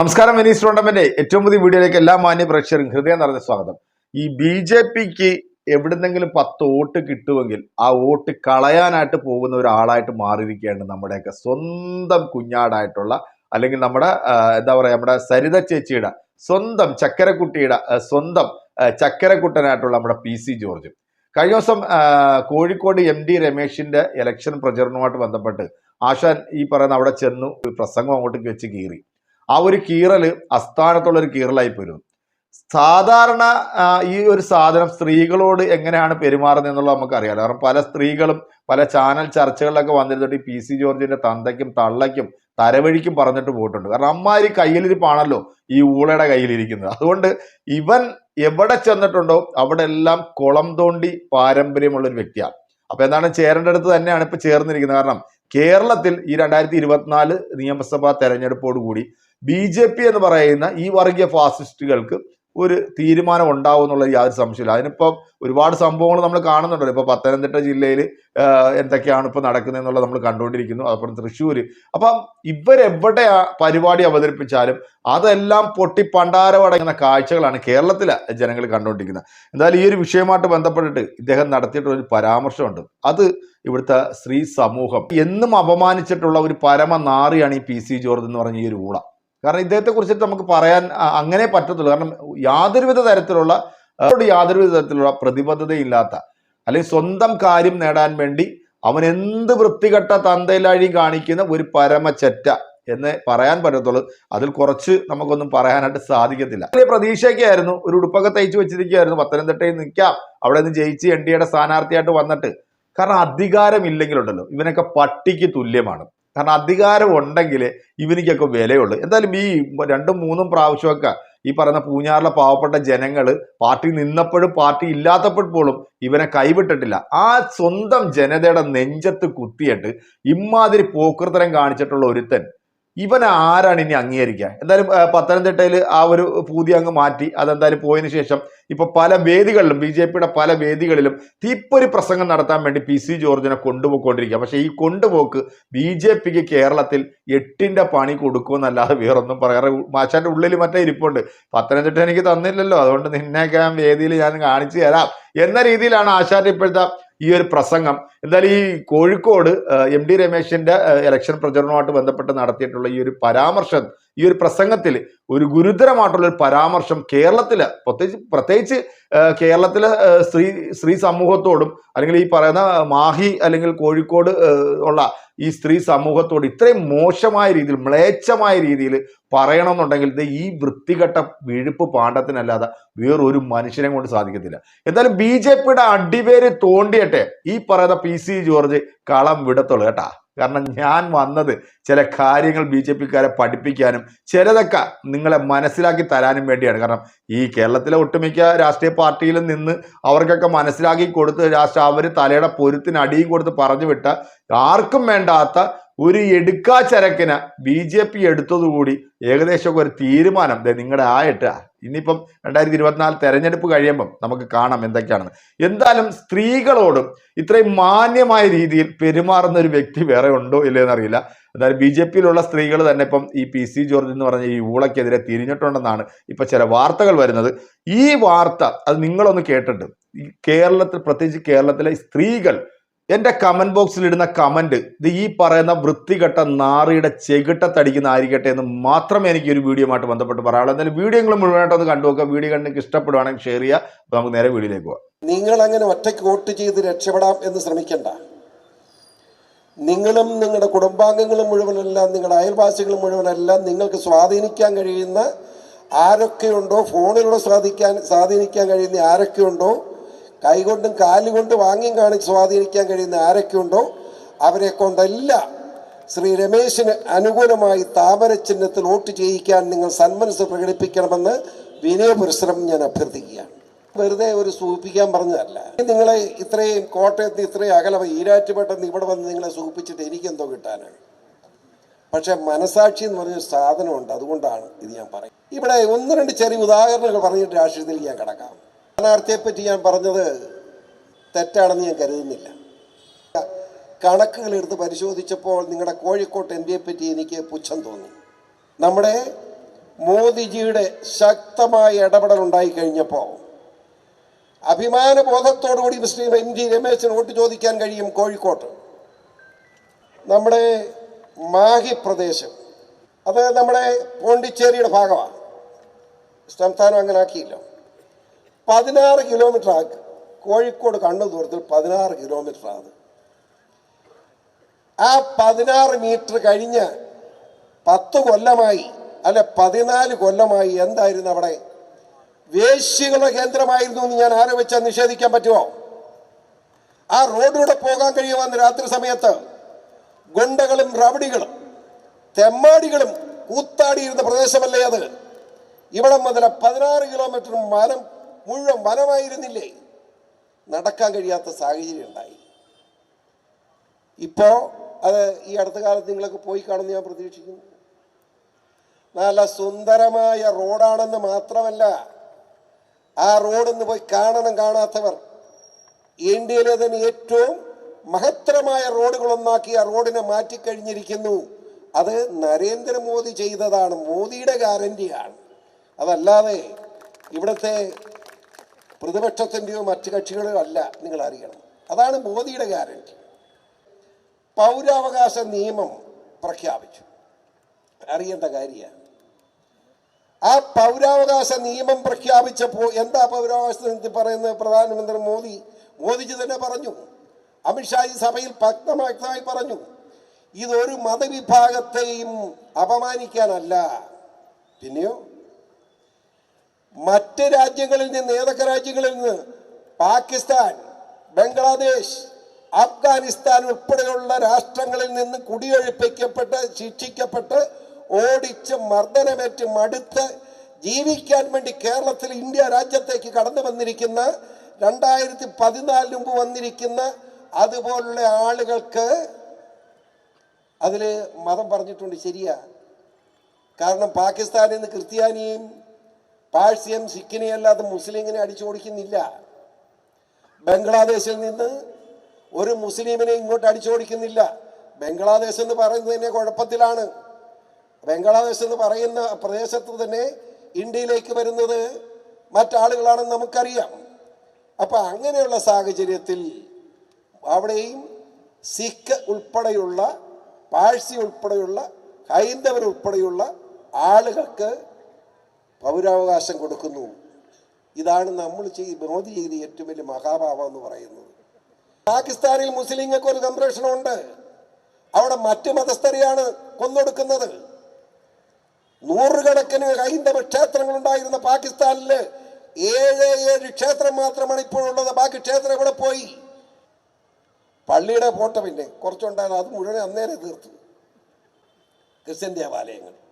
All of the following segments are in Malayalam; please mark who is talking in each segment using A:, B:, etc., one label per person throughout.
A: നമസ്കാരം വെനീസ് ടൂർണമെന്റ് ഏറ്റവും പുതിയ വീഡിയോയിലേക്ക് എല്ലാ മാന്യ പ്രേക്ഷകരും ഹൃദയം നിറഞ്ഞ സ്വാഗതം. ഈ ബി ജെ പിക്ക് എവിടുന്നെങ്കിലും പത്ത് വോട്ട് കിട്ടുമെങ്കിൽ ആ വോട്ട് കളയാനായിട്ട് പോകുന്ന ഒരാളായിട്ട് മാറിയിരിക്കുകയാണ് നമ്മുടെയൊക്കെ സ്വന്തം കുഞ്ഞാടായിട്ടുള്ള അല്ലെങ്കിൽ നമ്മുടെ എന്താ പറയാ നമ്മുടെ സരിത ചേച്ചിയുടെ സ്വന്തം ചക്കരക്കുട്ടിയുടെ സ്വന്തം ചക്കരക്കുട്ടനായിട്ടുള്ള നമ്മുടെ പി സി ജോർജ്. കഴിഞ്ഞ ദിവസം കോഴിക്കോട് എം ഡി രമേശിന്റെ ഇലക്ഷൻ പ്രചരണവുമായിട്ട് ബന്ധപ്പെട്ട് ആശാൻ ഈ പറയുന്ന അവിടെ ചെന്നു പ്രസംഗം അങ്ങോട്ടേക്ക് വെച്ച് കീറി. ആ ഒരു കീറൽ അസ്ഥാനത്തുള്ള ഒരു കീറലായി പോരും സാധാരണ ഈ ഒരു സാധനം സ്ത്രീകളോട് എങ്ങനെയാണ് പെരുമാറുന്നത് എന്നുള്ളത് നമുക്കറിയാലോ. കാരണം പല സ്ത്രീകളും പല ചാനൽ ചർച്ചകളിലൊക്കെ വന്നിരുന്നിട്ട് പി സി ജോർജിന്റെ തന്തയ്ക്കും തള്ളയ്ക്കും തരവഴിക്കും പറഞ്ഞിട്ട് പോയിട്ടുണ്ട്. കാരണം അമ്മാരി കയ്യിലിരിപ്പാണല്ലോ ഈ ഊളയുടെ കയ്യിലിരിക്കുന്നത്. അതുകൊണ്ട് ഇവൻ എവിടെ ചെന്നിട്ടുണ്ടോ അവിടെ എല്ലാം കുളം തോണ്ടി പാരമ്പര്യമുള്ള ഒരു വ്യക്തിയാണ്. അപ്പൊ എന്താണ് ചേരേണ്ടടുത്ത് തന്നെയാണ് ഇപ്പൊ ചേർന്നിരിക്കുന്നത്. കാരണം കേരളത്തിൽ ഈ രണ്ടായിരത്തി ഇരുപത്തിനാല് നിയമസഭാ തെരഞ്ഞെടുപ്പോടുകൂടി ബി ജെ പി എന്ന് പറയുന്ന ഈ വർഗീയ ഫാസിസ്റ്റുകൾക്ക് ഒരു തീരുമാനം ഉണ്ടാവും എന്നുള്ള യാതൊരു സംശയമില്ല അതിനിപ്പം ഒരുപാട് സംഭവങ്ങൾ നമ്മൾ കാണുന്നുണ്ടല്ലോ. ഇപ്പൊ പത്തനംതിട്ട ജില്ലയിൽ എന്തൊക്കെയാണ് ഇപ്പൊ നടക്കുന്നത് എന്നുള്ളത് നമ്മൾ കണ്ടുകൊണ്ടിരിക്കുന്നു. അപ്പുറം തൃശ്ശൂർ അപ്പം ഇവരെവിടെ പരിപാടി അവതരിപ്പിച്ചാലും അതെല്ലാം പൊട്ടി പണ്ടാരമടങ്ങുന്ന കാഴ്ചകളാണ് കേരളത്തിലെ ജനങ്ങൾ കണ്ടുകൊണ്ടിരിക്കുന്നത്. എന്തായാലും ഈ ഒരു വിഷയമായിട്ട് ബന്ധപ്പെട്ടിട്ട് ഇദ്ദേഹം നടത്തിയിട്ടുള്ള ഒരു പരാമർശമുണ്ട്. അത് ഇവിടുത്തെ സ്ത്രീ സമൂഹം എന്നും അപമാനിച്ചിട്ടുള്ള ഒരു പരമ നാറിയാണ് ഈ പി സി ജോർജ് എന്ന് പറഞ്ഞ ഈ ഒരു ഊള. കാരണം ഇദ്ദേഹത്തെ കുറിച്ചിട്ട് നമുക്ക് പറയാൻ അങ്ങനെ പറ്റത്തുള്ളൂ. കാരണം യാതൊരുവിധ തരത്തിലുള്ള യാതൊരുവിധ തരത്തിലുള്ള പ്രതിബദ്ധതയില്ലാത്ത അല്ലെങ്കിൽ സ്വന്തം കാര്യം നേടാൻ വേണ്ടി അവൻ എന്ത് വൃത്തികെട്ട തന്തയിലാഴി കാണിക്കുന്ന ഒരു പരമചറ്റ എന്ന് പറയാൻ പറ്റത്തുള്ളൂ. അതിൽ കുറച്ച് നമുക്കൊന്നും പറയാനായിട്ട് സാധിക്കത്തില്ല. വലിയ പ്രതീക്ഷയൊക്കെയായിരുന്നു. ഒരു ഉടുപ്പൊക്കെ തയ്ച്ചു വെച്ചിരിക്കുകയായിരുന്നു. പത്തനംതിട്ടയിൽ നിൽക്കാം. അവിടെ നിന്ന് ജയിച്ച് എൻ ഡി എയുടെ സ്ഥാനാർത്ഥിയായിട്ട് വന്നിട്ട്. കാരണം അധികാരമില്ലെങ്കിലുണ്ടല്ലോ. ഇവനൊക്കെ പട്ടിക്ക് തുല്യമാണ്. കാരണം അധികാരം ഉണ്ടെങ്കിൽ ഇവനിക്കൊക്കെ വിലയുള്ളൂ. എന്തായാലും ഈ രണ്ടും മൂന്നും പ്രാവശ്യമൊക്കെ ഈ പറയുന്ന പൂഞ്ഞാറിലെ പാവപ്പെട്ട ജനങ്ങൾ പാർട്ടി നിന്നപ്പോഴും പാർട്ടി ഇല്ലാത്തപ്പോഴും ഇവനെ കൈവിട്ടിട്ടില്ല. ആ സ്വന്തം ജനതയുടെ നെഞ്ചത്ത് കുത്തിയിട്ട് ഇമാതിരി പോക്കൃതരം കാണിച്ചിട്ടുള്ള ഒരുത്തൻ ഇവൻ ആരാണ് ഇനി അംഗീകരിക്കുക? എന്തായാലും പത്തനംതിട്ടയിൽ ആ ഒരു പൂതി അങ്ങ് മാറ്റി അതെന്തായാലും പോയതിനു ശേഷം ഇപ്പൊ പല വേദികളിലും ബി ജെ പിയുടെ പല വേദികളിലും തീപ്പൊരി പ്രസംഗം നടത്താൻ വേണ്ടി പി സി ജോർജിനെ കൊണ്ടുപോയിക്കൊണ്ടിരിക്കുക. പക്ഷേ ഈ കൊണ്ടുപോക്ക് ബി ജെ പിക്ക് കേരളത്തിൽ എട്ടിന്റെ പണി കൊടുക്കുമെന്നല്ലാതെ വേറൊന്നും പറയാറ് മാഷാന്റെ ഉള്ളിൽ മറ്റേ ഇരിപ്പുണ്ട്. പത്തനംതിട്ട എനിക്ക് തന്നില്ലല്ലോ. അതുകൊണ്ട് നിന്നെയൊക്കെ വേദിയിൽ ഞാൻ കാണിച്ചു തരാം. എന്ന രീതിയിലാണ് ആശാന്റെ ഇപ്പോഴത്തെ ഈ ഒരു പ്രസംഗം. എന്തായാലും ഈ കോഴിക്കോട് എം ഡി രമേശിന്റെ ഇലക്ഷൻ പ്രചരണവുമായിട്ട് ബന്ധപ്പെട്ട് നടത്തിയിട്ടുള്ള ഈ ഒരു പരാമർശം ഈ ഒരു പ്രസംഗത്തിൽ ഒരു ഗുരുതരമായിട്ടുള്ള ഒരു പരാമർശം കേരളത്തിൽ പ്രത്യേകിച്ച് പ്രത്യേകിച്ച് കേരളത്തിലെ സ്ത്രീ സ്ത്രീ സമൂഹത്തോടും അല്ലെങ്കിൽ ഈ പറയുന്ന മാഹി അല്ലെങ്കിൽ കോഴിക്കോട് ഉള്ള ഈ സ്ത്രീ സമൂഹത്തോട് ഇത്രയും മോശമായ രീതിയിൽ മ്ലേച്ഛമായ രീതിയിൽ പറയണമെന്നുണ്ടെങ്കിൽ ഇത് ഈ വൃത്തികെട്ട വിഴുപ്പ് പാണ്ഡത്തിനല്ലാതെ വേറൊരു മനുഷ്യനെ കൊണ്ട് സാധിക്കത്തില്ല. എന്തായാലും ബി ജെ പിയുടെ അടിവേര് തോണ്ടിയട്ടെ ഈ പറയുന്ന പി സി ജോർജ് കളം വിടത്തുള്ളൂ കേട്ടാ. കാരണം ഞാൻ വന്നത് ചില കാര്യങ്ങൾ ബി ജെ പിക്കാരെ പഠിപ്പിക്കാനും ചിലതൊക്കെ നിങ്ങളെ മനസ്സിലാക്കി തരാനും വേണ്ടിയാണ്. കാരണം ഈ കേരളത്തിലെ ഒട്ടുമിക്ക രാഷ്ട്രീയ പാർട്ടിയിലും നിന്ന് അവർക്കൊക്കെ മനസ്സിലാക്കി കൊടുത്ത് രാഷ്ട്ര അവർ തലയുടെ പൊരുത്തിന് അടിയും കൊടുത്ത് പറഞ്ഞു വിട്ട ആർക്കും വേണ്ടാത്ത ഒരു എടുക്കാ ചരക്കിന് ബി ജെ പി എടുത്തതുകൂടി ഏകദേശമൊക്കെ ഒരു തീരുമാനം. നിങ്ങളുടെ ആയിട്ട് ഇനിയിപ്പം രണ്ടായിരത്തി ഇരുപത്തിനാല് തെരഞ്ഞെടുപ്പ് കഴിയുമ്പം നമുക്ക് കാണാം എന്തൊക്കെയാണെന്ന്. എന്തായാലും സ്ത്രീകളോടും ഇത്രയും മാന്യമായ രീതിയിൽ പെരുമാറുന്ന ഒരു വ്യക്തി വേറെ ഉണ്ടോ ഇല്ലയെന്ന് അറിയില്ല എന്തായാലും ബി ജെ പിയിലുള്ള സ്ത്രീകൾ തന്നെ ഇപ്പം ഈ പി സി ജോർജ് എന്ന് പറഞ്ഞ ഈ ഊളയ്ക്കെതിരെ തിരിഞ്ഞിട്ടുണ്ടെന്നാണ് ഇപ്പം ചില വാർത്തകൾ വരുന്നത്. ഈ വാർത്ത അത് നിങ്ങളൊന്ന് കേട്ടിട്ട് കേരളത്തിൽ പ്രത്യേകിച്ച് കേരളത്തിലെ സ്ത്രീകൾ എന്റെ കമന്റ് ബോക്സിൽ ഇടുന്ന കമന്റ് ഇത് ഈ പറയുന്ന വൃത്തികെട്ട നാറിയുടെ ചെകിട്ടത്തടിക്കുന്ന ആയിരിക്കട്ടെ എന്ന് മാത്രമേ എനിക്ക് ഒരു വീഡിയോമായിട്ട് ബന്ധപ്പെട്ട് പറയാനുള്ളൂ. എന്തായാലും വീഡിയോ നിങ്ങൾ മുഴുവനായിട്ടൊന്ന് കണ്ടു നോക്കുക. വീഡിയോ നിങ്ങൾക്ക് ഇഷ്ടപ്പെടുവാണെങ്കിൽ ഷെയർ ചെയ്യുക. അപ്പോൾ നമുക്ക് നേരെ വീഡിയോയിലേക്ക് പോകാം
B: നിങ്ങൾ അങ്ങനെ ഒറ്റയ്ക്ക് വോട്ട് ചെയ്ത് രക്ഷപ്പെടാം എന്ന് ശ്രമിക്കണ്ട. നിങ്ങളും നിങ്ങളുടെ കുടുംബാംഗങ്ങളും മുഴുവനെല്ലാം നിങ്ങളുടെ അയൽവാസികളും മുഴുവനെല്ലാം നിങ്ങൾക്ക് സ്വാധീനിക്കാൻ കഴിയുന്ന ആരൊക്കെയുണ്ടോ ഫോണിലൂടെ സ്വാധീനിക്കാൻ സ്വാധീനിക്കാൻ കഴിയുന്ന ആരൊക്കെയുണ്ടോ കൈകൊണ്ടും കാലുകൊണ്ട് വാങ്ങിയും കാണിച്ച് സ്വാധീനിക്കാൻ കഴിയുന്ന ആരൊക്കെയുണ്ടോ അവരെ കൊണ്ടല്ല ശ്രീ രമേശിന് അനുകൂലമായി താമര ചിഹ്നത്തിൽ വോട്ട് ചെയ്യിക്കാൻ നിങ്ങൾ സന്മനസ് പ്രകടിപ്പിക്കണമെന്ന് വിനയപുരസരം ഞാൻ അഭ്യർത്ഥിക്കുകയാണ്. വെറുതെ ഒരു സൂചിപ്പിക്കാൻ പറഞ്ഞതല്ല. നിങ്ങളെ ഇത്രയും കോട്ടയത്ത് ഇത്രയും അകലെ ഈരാറ്റുപേട്ടെന്ന് ഇവിടെ വന്ന് നിങ്ങളെ സൂചിപ്പിച്ചിട്ട് എനിക്കെന്തോ കിട്ടാനാണ്. പക്ഷെ മനസാക്ഷി എന്ന് പറഞ്ഞൊരു സാധനമുണ്ട് അതുകൊണ്ടാണ് ഇത് ഞാൻ പറയുന്നത്. ഇവിടെ ഒന്ന് രണ്ട് ചെറിയ ഉദാഹരണങ്ങൾ പറഞ്ഞിട്ട് രാഷ്ട്രീയത്തിലേക്ക് ഞാൻ കിടക്കാം. സ്ഥാനാർത്ഥിയെ പറ്റി ഞാൻ പറഞ്ഞത് തെറ്റാണെന്ന് ഞാൻ കരുതുന്നില്ല. കണക്കുകൾ എടുത്ത് പരിശോധിച്ചപ്പോൾ നിങ്ങളുടെ കോഴിക്കോട്ട് എം പിയെ പറ്റി എനിക്ക് പുച്ഛം തോന്നി. നമ്മുടെ മോദിജിയുടെ ശക്തമായ ഇടപെടൽ ഉണ്ടായി കഴിഞ്ഞപ്പോൾ അഭിമാന ബോധത്തോടുകൂടി ശ്രീ എം ജി രമേശിന് വോട്ട് ചോദിക്കാൻ കഴിയും കോഴിക്കോട്ട്. നമ്മുടെ മാഹി പ്രദേശം അത് നമ്മുടെ പോണ്ടിച്ചേരിയുടെ ഭാഗമാണ്. സംസ്ഥാനം അങ്ങനെ ആക്കിയില്ല പതിനാറ് കിലോമീറ്റർ ആക്കി കോഴിക്കോട് കണ്ണു ദൂരത്തിൽ പതിനാറ് കിലോമീറ്റർ ആണ് ആ പതിനാറ് മീറ്റർ കഴിഞ്ഞ് പത്ത് കൊല്ലമായി അല്ല പതിനാല് കൊല്ലമായി എന്തായിരുന്നു അവിടെ? വേശ്യകളുടെ കേന്ദ്രമായിരുന്നു എന്ന് ഞാൻ ആരോപിച്ചാൽ നിഷേധിക്കാൻ പറ്റുമോ ആ റോഡിലൂടെ പോകാൻ കഴിയുമെന്ന് രാത്രി സമയത്ത്? ഗുണ്ടകളും റവടികളും തെമ്മാടികളും കൂത്താടിയിരുന്ന പ്രദേശമല്ലേ അത്? ഇവിടെ മുതൽ പതിനാറ് കിലോമീറ്റർ വനം മുഴുവൻ വനമായിരുന്നില്ലേ? നടക്കാൻ കഴിയാത്ത സാഹചര്യം ഉണ്ടായി. ഇപ്പോ അത് ഈ അടുത്ത കാലത്ത് നിങ്ങളൊക്കെ പോയി കാണുമെന്ന് ഞാൻ പ്രതീക്ഷിക്കുന്നു. നല്ല സുന്ദരമായ റോഡാണെന്ന് മാത്രമല്ല ആ റോഡൊന്ന് പോയി കാണണം കാണാത്തവർ. ഇന്ത്യയിലെ തന്നെ ഏറ്റവും മഹത്തരമായ റോഡുകളൊന്നാക്കി ആ റോഡിനെ മാറ്റിക്കഴിഞ്ഞിരിക്കുന്നു. അത് നരേന്ദ്രമോദി ചെയ്തതാണ് മോദിയുടെ ഗ്യാരണ്ടിയാണ് അതല്ലാതെ ഇവിടുത്തെ പ്രതിപക്ഷത്തിന്റെയോ മറ്റു കക്ഷികളോ അല്ല നിങ്ങൾ അറിയണം അതാണ് മോദിയുടെ ഗ്യാരണ്ടി. പൗരാവകാശ നിയമം പ്രഖ്യാപിച്ചു. അറിയേണ്ട കാര്യമാണ്. ആ പൗരാവകാശ നിയമം പ്രഖ്യാപിച്ചപ്പോൾ എന്താ പൗരാവകാശ നിയമത്തിൽ പറയുന്നത്? പ്രധാനമന്ത്രി മോദി മോദിജി തന്നെ പറഞ്ഞു. അമിത്ഷാ ഈ സഭയിൽ വ്യക്തമായി പറഞ്ഞു. ഇതൊരു മതവിഭാഗത്തെയും അപമാനിക്കാനല്ല. പിന്നെയോ? മറ്റ് രാജ്യങ്ങളിൽ നിന്ന് ഏതൊക്കെ രാജ്യങ്ങളിൽ നിന്ന്? പാകിസ്ഥാൻ ബംഗ്ലാദേശ് അഫ്ഗാനിസ്ഥാൻ ഉൾപ്പെടെയുള്ള രാഷ്ട്രങ്ങളിൽ നിന്ന് കുടിയൊഴിപ്പിക്കപ്പെട്ട് ശിക്ഷിക്കപ്പെട്ട് ഓടിച്ച് മർദ്ദനമേറ്റ് മടുത്ത് ജീവിക്കാൻ വേണ്ടി കേരളത്തിൽ ഇന്ത്യ രാജ്യത്തേക്ക് കടന്നു വന്നിരിക്കുന്ന രണ്ടായിരത്തി പതിനാലിന് മുമ്പ് വന്നിരിക്കുന്ന അതുപോലുള്ള ആളുകൾക്ക് അതിൽ മതം പറഞ്ഞിട്ടുണ്ട്. ശരിയാ. കാരണം പാകിസ്ഥാനിൽ നിന്ന് ക്രിസ്ത്യാനിയും പാഴ്സ്യം സിക്കിനെ അല്ലാതെ മുസ്ലിങ്ങിനെ അടിച്ചോടിക്കുന്നില്ല ബംഗ്ലാദേശിൽ നിന്ന് ഒരു മുസ്ലിമിനെ ഇങ്ങോട്ട് അടിച്ചോടിക്കുന്നില്ല ബംഗ്ലാദേശ് എന്ന് പറയുന്നത് തന്നെ കുഴപ്പത്തിലാണ്. ബംഗ്ലാദേശ് എന്ന് പറയുന്ന പ്രദേശത്ത് തന്നെ ഇന്ത്യയിലേക്ക് വരുന്നത് മറ്റാളുകളാണെന്ന് നമുക്കറിയാം. അപ്പൊ അങ്ങനെയുള്ള സാഹചര്യത്തിൽ അവിടെയും സിഖ് ഉൾപ്പെടെയുള്ള പാഴ്സി ഉൾപ്പെടെയുള്ള ഹൈന്ദവർ ഉൾപ്പെടെയുള്ള ആളുകൾക്ക് പൗരാവകാശം കൊടുക്കുന്നു. ഇതാണ് നമ്മൾ ചെയ്ത് മോദി ചെയ്ത ഏറ്റവും വലിയ മഹാഭാവം എന്ന് പറയുന്നത്. പാകിസ്ഥാനിൽ മുസ്ലിങ്ങൾക്ക് ഒരു സംരക്ഷണമുണ്ട്. അവിടെ മറ്റു മതസ്ഥരെയാണ് കൊന്നൊടുക്കുന്നത്. നൂറുകണക്കിന് ഹൈന്ദവ ക്ഷേത്രങ്ങൾ ഉണ്ടായിരുന്ന പാകിസ്ഥാനിൽ ഏഴ് ഏഴ് ക്ഷേത്രം മാത്രമാണ് ഇപ്പോഴുള്ളത് ബാക്കി ക്ഷേത്രം ഇവിടെ പോയി? പള്ളിയുടെ ഫോട്ടോ പിന്നെ കുറച്ചുണ്ടായിരുന്നു. അത് മുഴുവൻ അന്നേരം തീർത്തു. ക്രിസ്ത്യൻ ദേവാലയങ്ങൾ.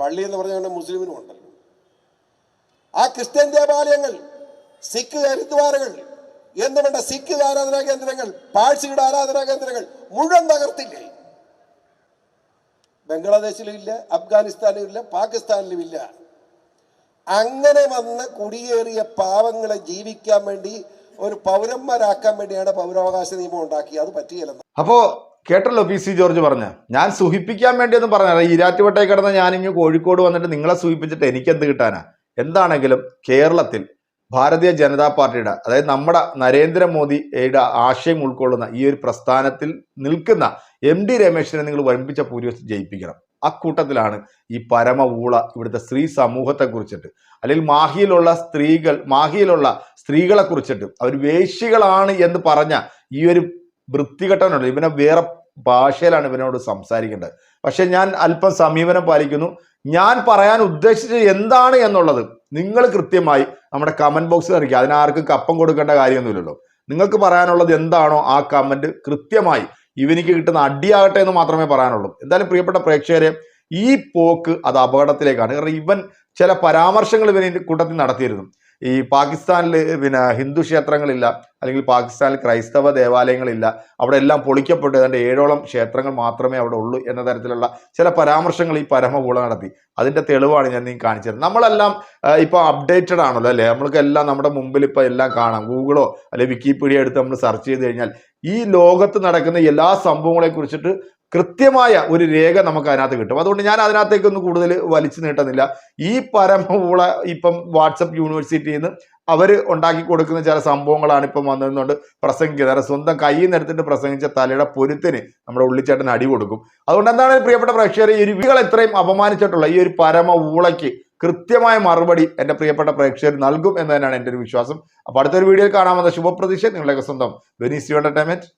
B: പള്ളി എന്ന് പറഞ്ഞുകൊണ്ട് മുസ്ലിമിനും ഉണ്ടല്ലോ. ആ ക്രിസ്ത്യൻ ദേവാലയങ്ങൾ സിഖ് ഹരിദ്വാരകൾ എന്ന് വേണ്ട സിഖ് ആരാധനാ കേന്ദ്രങ്ങൾ പാഴ്സിയുടെ ആരാധനാ കേന്ദ്രങ്ങൾ മുഴുവൻ തകർത്തില്ലേ? ബംഗ്ലാദേശിലും ഇല്ല അഫ്ഗാനിസ്ഥാനിലും ഇല്ല പാകിസ്ഥാനിലും ഇല്ല. അങ്ങനെ വന്ന് കുടിയേറിയ പാവങ്ങളെ ജീവിക്കാൻ വേണ്ടി ഒരു പൗരന്മാരാക്കാൻ വേണ്ടിയാണ് പൗരാവകാശ നിയമം ഉണ്ടാക്കിയത്. അത് പറ്റിയില്ലെന്ന്
A: അപ്പോ കേട്ടല്ലോ പി സി ജോർജ് പറഞ്ഞ. ഞാൻ സുഖിപ്പിക്കാൻ വേണ്ടിയൊന്നും പറഞ്ഞ ഈരാറ്റുപേട്ടയിൽ കിടന്ന ഞാനിങ്ങ് കോഴിക്കോട് വന്നിട്ട് നിങ്ങളെ സൂഹിപ്പിച്ചിട്ട് എനിക്ക് എന്ത് കിട്ടാനാ? എന്താണെങ്കിലും കേരളത്തിൽ ഭാരതീയ ജനതാ പാർട്ടിയുടെ അതായത് നമ്മുടെ നരേന്ദ്രമോദിയുടെ ആശയം ഉൾക്കൊള്ളുന്ന ഈ ഒരു പ്രസ്ഥാനത്തിൽ നിൽക്കുന്ന എം ഡി രമേശിനെ നിങ്ങൾ വമ്പിച്ച ഭൂരിപക്ഷം ജയിപ്പിക്കണം. അക്കൂട്ടത്തിലാണ് ഈ പരമ ഊള ഇവിടുത്തെ സ്ത്രീ സമൂഹത്തെ കുറിച്ചിട്ട് അല്ലെങ്കിൽ മാഹിയിലുള്ള സ്ത്രീകൾ മാഹിയിലുള്ള സ്ത്രീകളെ കുറിച്ചിട്ട് അവർ വേശ്യകളാണ് എന്ന് പറഞ്ഞ ഈ ഒരു വൃത്തികെട്ടനുണ്ട് ഇവനെ വേറെ ഭാഷയിലാണ് ഇവനോട് സംസാരിക്കേണ്ടത്. പക്ഷെ ഞാൻ അല്പം സമീപനം പാലിക്കുന്നു. ഞാൻ പറയാൻ ഉദ്ദേശിച്ചത് എന്താണ് എന്നുള്ളത് നിങ്ങൾ കൃത്യമായി നമ്മുടെ കമന്റ് ബോക്സിൽ അറിയിക്കുക. അതിനാർക്കും കപ്പം കൊടുക്കേണ്ട കാര്യമൊന്നുമില്ലല്ലോ. നിങ്ങൾക്ക് പറയാനുള്ളത് എന്താണോ ആ കമന്റ് കൃത്യമായി ഇവനിക്ക് കിട്ടുന്ന അടിയാകട്ടെ എന്ന് മാത്രമേ പറയാനുള്ളൂ. എന്തായാലും പ്രിയപ്പെട്ട പ്രേക്ഷകരെ ഈ പോക്ക് അത് അപകടത്തിലേക്കാണ്. കാരണം ഇവൻ ചില പരാമർശങ്ങൾ ഇവൻ കൂട്ടത്തിൽ നടത്തിയിരുന്നു. ഈ പാകിസ്ഥാനിൽ പിന്നെ ഹിന്ദു ക്ഷേത്രങ്ങളില്ല അല്ലെങ്കിൽ പാകിസ്ഥാനിൽ ക്രൈസ്തവ ദേവാലയങ്ങളില്ല അവിടെ എല്ലാം പൊളിക്കപ്പെട്ടു ഏതാണ്ട് ഏഴോളം ക്ഷേത്രങ്ങൾ മാത്രമേ അവിടെ ഉള്ളൂ എന്ന തരത്തിലുള്ള ചില പരാമർശങ്ങൾ ഈ പരമകൂള നടത്തി. അതിന്റെ തെളിവാണ് ഞാൻ നീ കാണിച്ചത് നമ്മളെല്ലാം ഇപ്പോൾ അപ്ഡേറ്റഡ് ആണല്ലോ അല്ലേ? നമ്മൾക്ക് എല്ലാം നമ്മുടെ മുമ്പിൽ ഇപ്പോൾ എല്ലാം കാണാം. ഗൂഗിളോ അല്ലെങ്കിൽ വിക്കിപീഡിയ എടുത്ത് നമ്മൾ സെർച്ച് ചെയ്ത് കഴിഞ്ഞാൽ ഈ ലോകത്ത് നടക്കുന്ന എല്ലാ സംഭവങ്ങളെ കുറിച്ചിട്ട് കൃത്യമായ ഒരു രേഖ നമുക്ക് അതിനകത്ത് കിട്ടും. അതുകൊണ്ട് ഞാൻ അതിനകത്തേക്കൊന്നും കൂടുതൽ വലിച്ചു നീട്ടുന്നില്ല. ഈ പരമൂള ഇപ്പം വാട്സപ്പ് യൂണിവേഴ്സിറ്റിയിൽ നിന്ന് അവർ ഉണ്ടാക്കി കൊടുക്കുന്ന ചില സംഭവങ്ങളാണ് ഇപ്പം വന്നതുകൊണ്ട് പ്രസംഗിക്കുന്നത്. അവരുടെ സ്വന്തം കയ്യിൽ നിന്ന് എടുത്തിട്ട് പ്രസംഗിച്ച തലയുടെ പൊരുത്തിന് നമ്മുടെ ഉള്ളിച്ചേട്ടൻ അടി കൊടുക്കും. അതുകൊണ്ട് എന്താണ് പ്രിയപ്പെട്ട പ്രേക്ഷകരെ ഈ രുവികൾ എത്രയും അപമാനിച്ചിട്ടുള്ള ഈ ഒരു പരമ ഊളയ്ക്ക് കൃത്യമായ മറുപടി എന്റെ പ്രിയപ്പെട്ട പ്രേക്ഷകർ നൽകും എന്ന് തന്നെയാണ് എന്റെ ഒരു വിശ്വാസം. അപ്പോൾ അടുത്തൊരു വീഡിയോയിൽ കാണാമെന്ന ശുഭപ്രതീക്ഷ. നിങ്ങളുടെയൊക്കെ സ്വന്തം വെനീസ് എന്റർടൈൻമെന്റ്